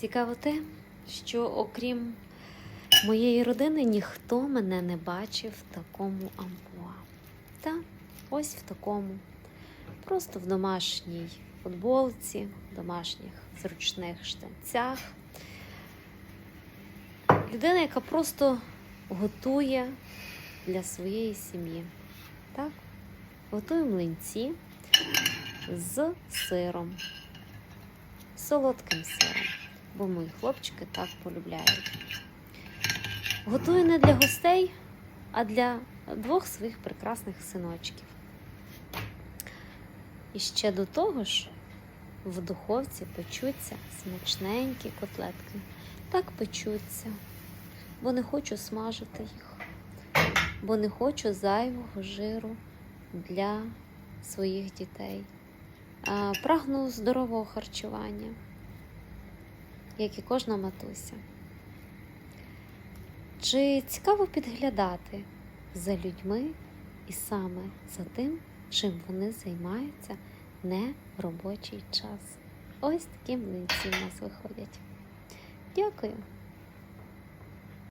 Цікаво те, що окрім моєї родини ніхто мене не бачив в такому амплуа. Та ось в такому. Просто в домашній футболці, в домашніх зручних штанцях. Людина, яка просто готує для своєї сім'ї. Так? Готує млинці з сиром, солодким сиром, бо мої хлопчики так полюбляють. Готую не для гостей, а для двох своїх прекрасних синочків. І ще до того ж, в духовці печуться смачненькі котлетки. Так печуться, бо не хочу смажити їх, бо не хочу зайвого жиру для своїх дітей. Прагну здорового харчування, як і кожна матуся. Чи цікаво підглядати за людьми і саме за тим, чим вони займаються не в робочий час? Ось такі млинці в нас виходять. Дякую!